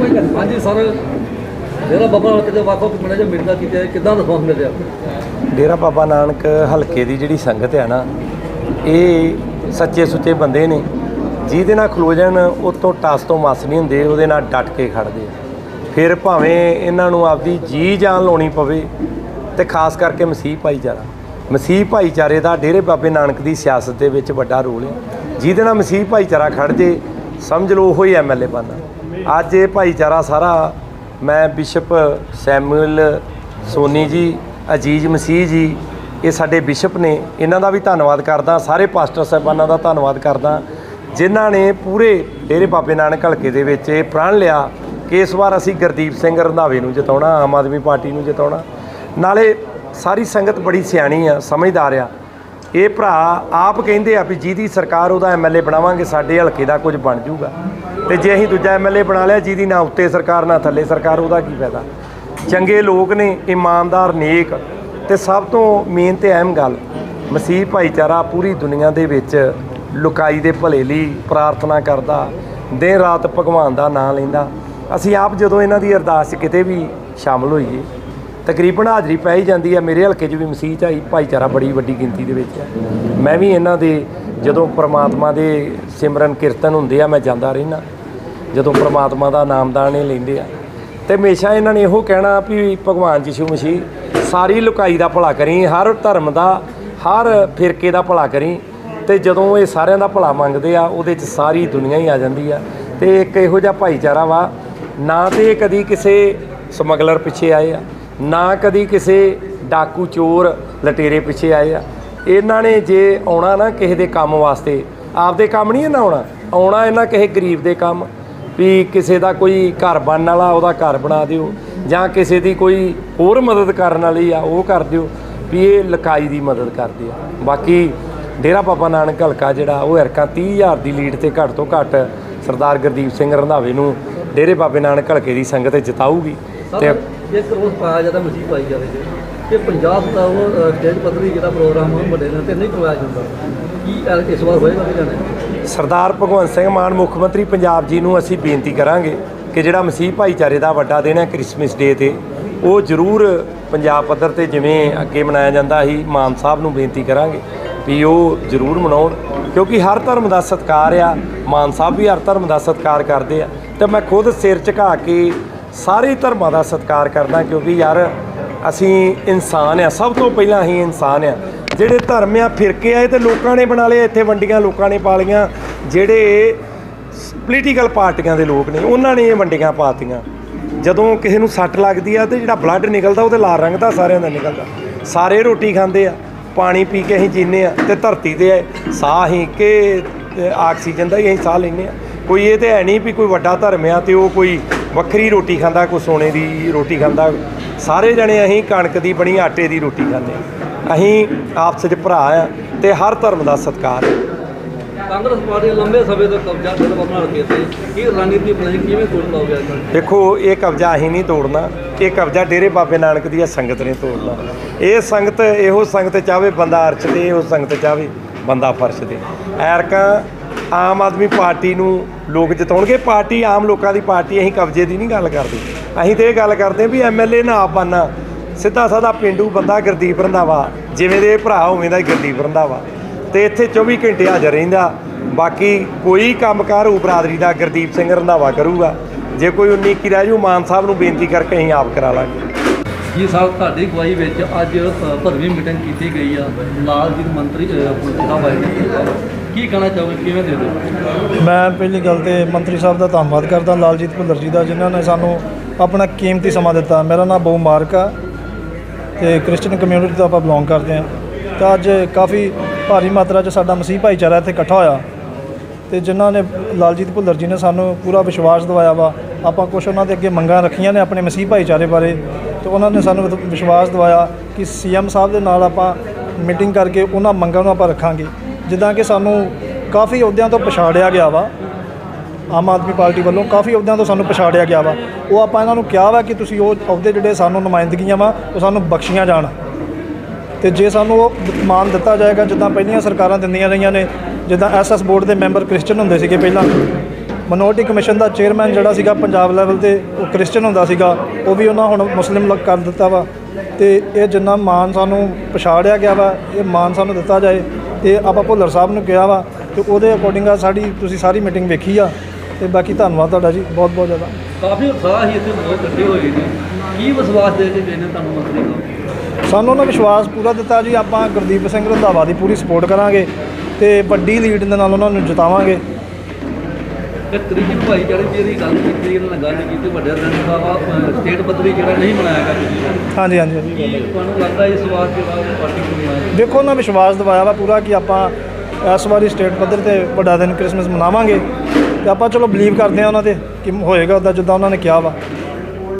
Sir ਜਿਹੜਾ ਬਾਬਾ ਹਲਕੇ ਦੇ ਵੱਖ ਵੱਖ ਪਿੰਡਾਂ 'ਚ ਮਿਲਦਾ ਕੀਤਾ ਕਿੱਦਾਂ ਰਿਸਪੌਂਸ ਮਿਲ ਡੇਰਾ ਬਾਬਾ ਨਾਨਕ ਹਲਕੇ ਦੀ ਜਿਹੜੀ ਸੰਗਤ ਹੈ ਨਾ, ਇਹ ਸੱਚੇ ਸੁੱਚੇ ਬੰਦੇ ਨੇ। ਜਿਹਦੇ ਨਾਲ ਖਲੋ ਜਾਣ ਉਹ ਤੋਂ ਟਸ ਤੋਂ ਮਸ ਨਹੀਂ ਹੁੰਦੇ, ਉਹਦੇ ਨਾਲ ਡਟ ਕੇ ਖੜਦੇ ਫਿਰ ਭਾਵੇਂ ਇਹਨਾਂ ਨੂੰ ਆਪਦੀ ਜੀ ਜਾਨ ਲਾਉਣੀ ਪਵੇ, ਤੇ ਖਾਸ ਕਰਕੇ ਮਸੀਹ ਭਾਈਚਾਰਾ। ਮਸੀਹ ਭਾਈਚਾਰੇ ਦਾ ਡੇਰੇ ਬਾਬੇ ਨਾਨਕ ਦੀ ਸਿਆਸਤ ਦੇ ਵਿੱਚ ਵੱਡਾ ਰੋਲ ਹੈ। ਜਿਹਦੇ ਨਾਲ ਮਸੀਹ ਭਾਈਚਾਰਾ ਖੜ ਜੇ, ਸਮਝ ਲਓ ਉਹੀ ਐਮਐਲਏ ਬਣਦਾ ਅੱਜ ਇਹ ਭਾਈਚਾਰਾ ਸਾਰਾ ਮੈਂ ਬਿਸ਼ਪ ਸੈਮੂਅਲ ਸੋਨੀ ਜੀ, ਅਜੀਜ਼ ਮਸੀਹ ਜੀ, ਇਹ ਸਾਡੇ ਬਿਸ਼ਪ ਨੇ। ਇਹਨਾਂ ਦਾ ਵੀ ਧੰਨਵਾਦ ਕਰਦਾ, ਸਾਰੇ ਪਾਸਟਰ ਸਾਹਿਬਾਨਾਂ ਦਾ ਧੰਨਵਾਦ ਕਰਦਾ, ਜਿਨ੍ਹਾਂ ਨੇ ਪੂਰੇ ਡੇਰੇ ਬਾਬੇ ਨਾਨਕ ਹਲਕੇ ਦੇ ਵਿੱਚ ਇਹ ਪ੍ਰਣ ਲਿਆ ਕਿ ਇਸ ਵਾਰ ਅਸੀਂ ਗੁਰਦੀਪ ਸਿੰਘ ਰੰਧਾਵੇ ਨੂੰ ਜਿਤਾਉਣਾ, ਆਮ ਆਦਮੀ ਪਾਰਟੀ ਨੂੰ ਜਿਤਾਉਣਾ। ਨਾਲੇ ਸਾਰੀ ਸੰਗਤ ਬੜੀ ਸਿਆਣੀ ਆ, ਸਮਝਦਾਰ ਆ। ਇਹ ਭਰਾ ਆਪ ਕਹਿੰਦੇ ਆ ਵੀ ਜਿਹਦੀ ਸਰਕਾਰ ਉਹਦਾ ਐਮਐਲਏ ਬਣਾਵਾਂਗੇ, ਸਾਡੇ ਹਲਕੇ ਦਾ ਕੁਝ ਬਣ ਜਾਊਗਾ। ਤੇ ਜੇ ਅਸੀਂ ਦੂਜਾ ਐਮਐਲਏ ਬਣਾ ਲਿਆ, ਜਿਹਦੀ ਨਾ ਉੱਤੇ ਸਰਕਾਰ, ਨਾ ਥੱਲੇ ਸਰਕਾਰ, ਉਹਦਾ ਕੀ ਫਾਇਦਾ? ਚੰਗੇ ਲੋਕ ਨੇ, ਇਮਾਨਦਾਰ ਨੇਕ, ਤੇ ਸਭ ਤੋਂ ਮੇਨ ਤੇ ਅਹਿਮ ਗੱਲ, ਮਸੀਹ ਭਾਈਚਾਰਾ ਪੂਰੀ ਦੁਨੀਆ ਦੇ ਵਿੱਚ ਲੁਕਾਈ ਦੇ ਭਲੇ ਲਈ ਪ੍ਰਾਰਥਨਾ ਕਰਦਾ, ਦਿਨ ਰਾਤ ਭਗਵਾਨ ਦਾ ਨਾਮ ਲੈਂਦਾ। ਅਸੀਂ ਆਪ ਜਦੋਂ ਇਹਨਾਂ ਦੀ ਅਰਦਾਸ 'ਚ ਕਿਤੇ ਵੀ ਸ਼ਾਮਲ ਹੋਈਏ ਤਕਰੀਬਨ ਹਾਜ਼ਰੀ ਪੈ ਹੀ ਜਾਂਦੀ ਹੈ ਮੇਰੇ ਹਲਕੇ 'ਚ ਵੀ ਮਸੀਹ ਭਾਈ ਭਾਈਚਾਰਾ ਬੜੀ ਵੱਡੀ ਗਿਣਤੀ ਦੇ ਵਿੱਚ ਹੈ ਮੈਂ ਵੀ ਇਹਨਾਂ ਦੇ ਜਦੋਂ ਪ੍ਰਮਾਤਮਾ ਦੇ ਸਿਮਰਨ, ਕੀਰਤਨ ਹੁੰਦੇ ਆ, ਮੈਂ ਜਾਂਦਾ ਰਹਿਣਾ ਜਦੋਂ ਪ੍ਰਮਾਤਮਾ ਦਾ ਨਾਮਦਾਨ ਇਹ ਲੈਂਦੇ ਆ। ਤੇ ਹਮੇਸ਼ਾ ਇਹਨਾਂ ਨੇ ਇਹੋ ਕਹਿਣਾ ਵੀ ਭਗਵਾਨ ਯਿਸੂ ਮਸੀਹ, ਸਾਰੀ ਲੁਕਾਈ ਦਾ ਭਲਾ ਕਰੀ, ਹਰ ਧਰਮ ਦਾ, ਹਰ ਫਿਰਕੇ ਦਾ ਭਲਾ ਕਰੀ। ਤੇ ਜਦੋਂ ਇਹ ਸਾਰਿਆਂ ਦਾ ਭਲਾ ਮੰਗਦੇ ਆ, ਉਹਦੇ 'ਚ ਸਾਰੀ ਦੁਨੀਆ ਹੀ ਆ ਜਾਂਦੀ ਆ। ਤੇ ਇੱਕ ਇਹੋ ਜਿਹਾ ਭਾਈਚਾਰਾ ਵਾ, ਨਾ ਤੇ ਇਹ ਕਦੀ ਕਿਸੇ ਸਮਗਲਰ ਪਿੱਛੇ ਆਏ ਆ। ਨਾ ਕਦੀ ਕਿਸੇ ਡਾਕੂ ਚੋਰ ਲਟੇਰੇ ਪਿੱਛੇ ਆਏ ਆ। ਇਹਨਾਂ ਨੇ ਜੇ ਆਉਣਾ ਨਾ ਕਿਸੇ ਦੇ ਕੰਮ ਵਾਸਤੇ, ਆਪਦੇ ਕੰਮ ਨਹੀਂ ਇਹਨਾਂ ਆਉਣਾ ਆਉਣਾ ਇਹਨਾਂ ਕਿਸੇ ਗਰੀਬ ਦੇ ਕੰਮ, ਵੀ ਕਿਸੇ ਦਾ ਕੋਈ ਘਰ ਬਣਨ ਵਾਲਾ ਉਹਦਾ ਘਰ ਬਣਾ ਦਿਓ, ਜਾਂ ਕਿਸੇ ਦੀ ਕੋਈ ਹੋਰ ਮਦਦ ਕਰਨ ਵਾਲੀ ਆ, ਉਹ ਕਰ ਦਿਓ, ਵੀ ਇਹ ਲਕਾਈ ਦੀ ਮਦਦ ਕਰਦੇ ਆ। ਬਾਕੀ ਡੇਰਾ ਬਾਬਾ ਨਾਨਕ ਹਲਕਾ ਜਿਹੜਾ, ਉਹ ਹਰਕਾ 30000 ਦੀ ਲੀਡ ਤੇ ਘੱਟ ਤੋਂ ਘੱਟ ਸਰਦਾਰ ਗੁਰਦੀਪ ਸਿੰਘ ਰੰਧਾਵੇ ਨੂੰ ਡੇਰੇ ਬਾਬੇ ਨਾਨਕ ਹਲਕੇ ਦੀ ਸੰਗਤ ਜਿਤਾਊਗੀ। ਤੇ ਜੇ ਕਰੋਸ ਪਾਇਆ ਜਾਂਦਾ ਮਸੀਹ ਪਾਈ ਜਾਵੇ ਜੀ ਕਿ ਪੰਜਾਬ ਦਾ ਉਹ ਸਟੇਜ ਪੱਧਰੀ ਜਿਹੜਾ ਪ੍ਰੋਗਰਾਮ ਵੱਡੇ ਨੇ ਤੇ ਨਹੀਂ ਕਰਵਾਇਆ ਜਾਂਦਾ। ਕੀ ਇਸ ਵਾਰ ਹੋਏਗਾ ਕਿ ਜਾਣੇ? ਸਰਦਾਰ ਭਗਵੰਤ ਸਿੰਘ ਮਾਨ, ਮੁੱਖ ਮੰਤਰੀ ਪੰਜਾਬ ਜੀ ਨੂੰ ਅਸੀਂ ਬੇਨਤੀ ਕਰਾਂਗੇ ਕਿ ਜਿਹੜਾ ਮਸੀਹ ਭਾਈਚਾਰੇ ਦਾ ਵੱਡਾ ਦਿਨ ਹੈ ਕ੍ਰਿਸਮਸ ਡੇ ਤੇ, ਉਹ ਜ਼ਰੂਰ ਪੰਜਾਬ ਪੱਧਰ ਤੇ ਜਿਵੇਂ ਅੱਗੇ ਮਨਾਇਆ ਜਾਂਦਾ ਸੀ, ਮਾਨ ਸਾਹਿਬ ਨੂੰ ਬੇਨਤੀ ਕਰਾਂਗੇ ਵੀ ਉਹ ਜ਼ਰੂਰ ਮਨਾਉਣ, ਕਿਉਂਕਿ ਹਰ ਧਰਮ ਦਾ ਸਤਿਕਾਰ ਆ, ਮਾਨ ਸਾਹਿਬ ਵੀ ਹਰ ਧਰਮ ਦਾ ਸਤਿਕਾਰ ਕਰਦੇ ਆ। ਤੇ ਮੈਂ ਖੁਦ ਸਿਰ ਝੁਕਾ ਕੇ ਸਾਰੇ ਧਰਮਾਂ ਦਾ ਸਤਿਕਾਰ ਕਰਦਾ ਕਿਉਂਕਿ ਯਾਰ ਅਸੀਂ ਇਨਸਾਨ ਆ, ਸਭ ਤੋਂ ਪਹਿਲਾਂ ਅਸੀਂ ਇਨਸਾਨ ਆ। ਜਿਹੜੇ ਧਰਮ ਆ, ਫਿਰਕੇ ਆਏ ਤੇ ਲੋਕਾਂ ਨੇ ਬਣਾ ਲਏ, ਇੱਥੇ ਵੰਡੀਆਂ ਲੋਕਾਂ ਨੇ ਪਾ ਲਈਆਂ। ਜਿਹੜੇ ਪੋਲੀਟੀਕਲ ਪਾਰਟੀਆਂ ਦੇ ਲੋਕ ਨੇ, ਉਹਨਾਂ ਨੇ ਇਹ ਵੰਡੀਆਂ ਪਾਤੀਆਂ ਜਦੋਂ ਕਿਸੇ ਨੂੰ ਸੱਟ ਲੱਗਦੀ ਆ ਤੇ ਜਿਹੜਾ ਬਲੱਡ ਨਿਕਲਦਾ, ਉਹ ਉਹਦੇ ਲਾਲ ਰੰਗ ਦਾ ਸਾਰਿਆਂ ਦਾ ਨਿਕਲਦਾ। ਸਾਰੇ ਰੋਟੀ ਖਾਂਦੇ ਆ, ਪਾਣੀ ਪੀ ਕੇ ਅਸੀਂ ਜੀਂਦੇ ਆ ਤੇ ਧਰਤੀ ਤੇ ਸਾਹ ਹੀ ਕਿ ਆਕਸੀਜਨ ਦਾ ਹੀ ਅਸੀਂ ਸਾਹ ਲੈਂਦੇ ਆ। ਕੋਈ ਇਹ ਤੇ ਹੈ ਨਹੀਂ ਵੀ ਕੋਈ ਵੱਡਾ ਧਰਮ ਆ ਤੇ ਉਹ ਕੋਈ ਵੱਖਰੀ ਰੋਟੀ ਖਾਂਦਾ ਕੋਈ ਸੋਨੇ ਦੀ ਰੋਟੀ ਖਾਂਦਾ। ਸਾਰੇ ਜਣੇ ਅਸੀਂ ਕਣਕ ਦੀ ਬਣੀ ਆਟੇ ਦੀ ਰੋਟੀ ਖਾਂਦੇ। ਅਸੀਂ ਆਪਸ ਵਿੱਚ ਭਰਾ ਆ ਤੇ ਹਰ ਧਰਮ ਦਾ ਸਤਿਕਾਰ ਹੈ ਕਾਂਗਰਸ ਪਾਰਟੀ ਲੰਬੇ ਸਮੇਂ ਤੋਂ ਕਬਜ਼ਾ ਬਾਬਾ ਨਾਲ ਕੀਤਾ ਕੀ ਰਣਨੀਤੀ ਬਣਾਈ ਕਿਵੇਂ ਤੋੜ ਲਾਓਗੇ ਅੱਜ ਕੱਲ੍ਹ? ਦੇਖੋ ਇਹ ਕਬਜ਼ਾ ਅਸੀਂ ਨਹੀਂ ਤੋੜਨਾ। ਇਹ ਕਬਜ਼ਾ ਡੇਰੇ ਬਾਬੇ ਨਾਨਕ ਦੀ ਸੰਗਤ ਨੇ ਤੋੜਨਾ। ਇਹ ਸੰਗਤ ਇਹੋ ਸੰਗਤ ਚਾਹੇ ਬੰਦਾ ਅਰਚ ਤੇ ਇਹੋ ਸੰਗਤ ਚਾਹੇ ਬੰਦਾ ਫਰਸ਼ ਤੇ। ਐਰਕਾਂ ਆਮ ਆਦਮੀ ਪਾਰਟੀ ਨੂੰ ਲੋਕ ਜਿਤਾਉਣਗੇ। ਪਾਰਟੀ ਆਮ ਲੋਕਾਂ ਦੀ ਪਾਰਟੀ ਅਸੀਂ ਕਬਜ਼ੇ ਦੀ ਨਹੀਂ ਗੱਲ ਕਰਦੇ। ਅਸੀਂ ਤੇ ਇਹ ਗੱਲ ਕਰਦੇ ਵੀ ਐਮਐਲਏ ਨਾ ਆਪ ਬਣਨਾ। ਸਿੱਧਾ ਸਾਦਾ ਪਿੰਡੂ ਬੰਦਾ ਗੁਰਦੀਪ ਰੰਧਾਵਾ, ਜਿਵੇਂ ਦੇ ਭਰਾ ਉਵੇਂ ਦਾ ਗੁਰਦੀਪ ਰੰਧਾਵਾ। ਤੇ ਇੱਥੇ 24 ਘੰਟੇ ਹਾਜ਼ਰ ਰਹਿੰਦਾ। ਬਾਕੀ ਕੋਈ ਕੰਮਕਾਰ ਉਹ ਬਰਾਦਰੀ ਦਾ ਗੁਰਦੀਪ ਸਿੰਘ ਰੰਧਾਵਾ ਕਰੂਗਾ। ਜੇ ਕੋਈ 19 ਕੀ ਰਹਿ ਜੂ, ਮਾਨ ਸਾਹਿਬ ਨੂੰ ਬੇਨਤੀ ਕਰਕੇ ਅਸੀਂ ਆਪ ਕਰਾ ਲਾਂਗੇ। ਜੀ ਸਾਹਿਬ ਤੁਹਾਡੀ ਅਗਵਾਈ ਵਿੱਚ ਅੱਜ ਭਰਵੀਂ ਮੀਟਿੰਗ ਕੀਤੀ ਗਈ ਆ? ਲਾਲ ਜੀ ਮੰਤਰੀ ਅ, ਮੰਤਰੀ ਕੀ ਕਹਿਣਾ ਚਾਹੋਗੇ? ਕਿਵੇਂ ਦੇ ਦਿਓ? ਮੈਂ ਪਹਿਲੀ ਗੱਲ ਤੇ ਮੰਤਰੀ ਸਾਹਿਬ ਦਾ ਧੰਨਵਾਦ ਕਰਦਾ ਲਾਲਜੀਤ ਭੁੱਲਰ ਜੀ ਦਾ ਜਿਨ੍ਹਾਂ ਨੇ ਸਾਨੂੰ ਆਪਣਾ ਕੀਮਤੀ ਸਮਾਂ ਦਿੱਤਾ। ਮੇਰਾ ਨਾਮ ਬਹੁ ਮਾਰਕ ਆ ਤੇ ਕ੍ਰਿਸਚੀਅਨ ਕਮਿਊਨਿਟੀ ਤੋਂ ਆਪਾਂ ਬਿਲੋਂਗ ਕਰਦੇ ਹਾਂ। ਤਾਂ ਅੱਜ ਕਾਫੀ ਭਾਰੀ ਮਾਤਰਾ 'ਚ ਸਾਡਾ ਮਸੀਹ ਭਾਈਚਾਰਾ ਇੱਥੇ ਇਕੱਠਾ ਹੋਇਆ। ਤੇ ਜਿਨ੍ਹਾਂ ਨੇ ਲਾਲਜੀਤ ਭੁੱਲਰ ਜੀ ਨੇ ਸਾਨੂੰ ਪੂਰਾ ਵਿਸ਼ਵਾਸ ਦਿਵਾਇਆ ਵਾ ਆਪਾਂ ਕੁਝ ਉਹਨਾਂ ਦੇ ਅੱਗੇ ਮੰਗਾਂ ਰੱਖੀਆਂ ਨੇ ਆਪਣੇ ਮਸੀਹ ਭਾਈਚਾਰੇ ਬਾਰੇ, ਤੇ ਉਹਨਾਂ ਨੇ ਸਾਨੂੰ ਵਿਦ- ਵਿਸ਼ਵਾਸ ਦਿਵਾਇਆ ਕਿ ਸੀਐਮ ਸਾਹਿਬ ਦੇ ਨਾਲ ਆਪਾਂ ਮੀਟਿੰਗ ਕਰਕੇ ਉਹਨਾਂ ਮੰਗਾਂ ਨੂੰ ਆਪਾਂ ਰੱਖਾਂਗੇ। ਜਿੱਦਾਂ ਕਿ ਸਾਨੂੰ ਕਾਫੀ ਅਹੁਦਿਆਂ ਤੋਂ ਪਛਾੜਿਆ ਗਿਆ ਵਾ, ਆਮ ਆਦਮੀ ਪਾਰਟੀ ਵੱਲੋਂ ਕਾਫੀ ਅਹੁਦਿਆਂ ਤੋਂ ਸਾਨੂੰ ਪਛਾੜਿਆ ਗਿਆ ਵਾ। ਉਹ ਆਪਾਂ ਇਹਨਾਂ ਨੂੰ ਕਿਹਾ ਵਾ ਕਿ ਤੁਸੀਂ ਉਹ ਅਹੁਦੇ ਜਿਹੜੇ ਸਾਨੂੰ ਨੁਮਾਇੰਦਗੀਆਂ ਵਾ, ਉਹ ਸਾਨੂੰ ਬਖਸ਼ੀਆਂ ਜਾਣ। ਤੇ ਜੇ ਸਾਨੂੰ ਉਹ ਮਾਨ ਦਿੱਤਾ ਜਾਏਗਾ, ਜਿੱਦਾਂ ਪਹਿਲੀਆਂ ਸਰਕਾਰਾਂ ਦਿੰਦੀਆਂ ਰਹੀਆਂ ਨੇ, ਜਿੱਦਾਂ ਐਸਐਸ ਬੋਰਡ ਦੇ ਮੈਂਬਰ ਕ੍ਰਿਸਚਨ ਹੁੰਦੇ ਸੀਗੇ ਪਹਿਲਾਂ ਮਿਨੋਰਟੀ ਕਮਿਸ਼ਨ ਦਾ ਚੇਅਰਮੈਨ ਜਿਹੜਾ ਸੀਗਾ ਪੰਜਾਬ ਲੈਵਲ ਤੇ ਉਹ ਕ੍ਰਿਸਚੀਅਨ ਹੁੰਦਾ ਸੀਗਾ ਉਹ ਵੀ ਉਹਨਾਂ ਹੁਣ ਮੁਸਲਿਮ ਕਰ ਦਿੱਤਾ ਵਾ। ਤੇ ਇਹ ਜਿੰਨਾ ਮਾਨ ਸਾਨੂੰ ਪਛਾੜਿਆ ਗਿਆ ਵਾ ਇਹ ਮਾਨ ਸਾਨੂੰ ਦਿੱਤਾ ਜਾਏ ਤੇ ਆਪਾਂ ਭੁੱਲਰ ਸਾਹਿਬ ਨੂੰ ਕਿਹਾ ਵਾ ਤੇ ਉਹਦੇ ਅਕੋਰਡਿੰਗ ਆ ਸਾਡੀ ਤੁਸੀਂ ਸਾਰੀ ਮੀਟਿੰਗ ਵੇਖੀ ਆ। ਤੇ ਬਾਕੀ ਧੰਨਵਾਦ ਤੁਹਾਡਾ ਜੀ ਬਹੁਤ ਬਹੁਤ ਜ਼ਿਆਦਾ। ਕਾਫੀ ਉਤਸ਼ਾਹ ਹੀ ਇੱਥੇ ਲੋਕ ਇਕੱਠੇ ਹੋਏ ਨੇ। ਕੀ ਵਿਸ਼ਵਾਸ ਦੇ ਕੇ ਗਏ ਨੇ ਤੁਹਾਨੂੰ ਮੰਤਰੀ ਸਾਹਿਬ? ਸਾਨੂੰ ਉਹਨਾਂ ਵਿਸ਼ਵਾਸ ਪੂਰਾ ਦਿੱਤਾ ਜੀ ਆਪਾਂ ਗੁਰਦੀਪ ਸਿੰਘ ਰੰਧਾਵਾ ਦੀ ਪੂਰੀ ਸਪੋਰਟ ਕਰਾਂਗੇ ਤੇ ਵੱਡੀ ਲੀਡ ਦੇ ਨਾਲ ਉਹਨਾਂ ਨੂੰ ਜਿਤਾਵਾਂਗੇ। ਤੇ ਤਰੀਕੀ ਭਾਈਚਾਰੇ ਦੀ ਜਿਹੜੀ ਗੱਲ ਕੀਤੀ ਇਹਨਾਂ ਨਾਲ ਗੱਲ ਕੀਤੀ ਵੱਡੇ ਦਿਨ ਦਾ ਸਟੇਟ ਪੱਧਰੀ ਜਿਹੜਾ ਨਹੀਂ ਬਣਾਇਆ ਗਿਆ ਤੁਸੀਂ ਹਾਂਜੀ ਹਾਂਜੀ ਹਾਂਜੀ। ਤੁਹਾਨੂੰ ਲੱਗਦਾ ਇਸ ਵਾਰ ਜਿਹੜਾ ਪਾਰਟੀ ਨੂੰ ਦੇਖੋ ਉਹਨਾਂ ਵਿਸ਼ਵਾਸ ਦਿਵਾਇਆ ਵਾ ਪੂਰਾ ਕਿ ਆਪਾਂ ਇਸ ਵਾਰੀ ਸਟੇਟ ਪੱਧਰ ਤੇ ਵੱਡਾ ਦਿਨ ਕ੍ਰਿਸਮਸ ਮਨਾਵਾਂਗੇ। ਤੇ ਆਪਾਂ ਚਲੋ ਬਲੀਵ ਕਰਦੇ ਆ ਉਹਨਾਂ ਤੇ ਕਿ ਹੋਏਗਾ ਉੱਦਾਂ ਜਿੱਦਾਂ ਉਹਨਾਂ ਨੇ ਕਿਹਾ ਵਾ।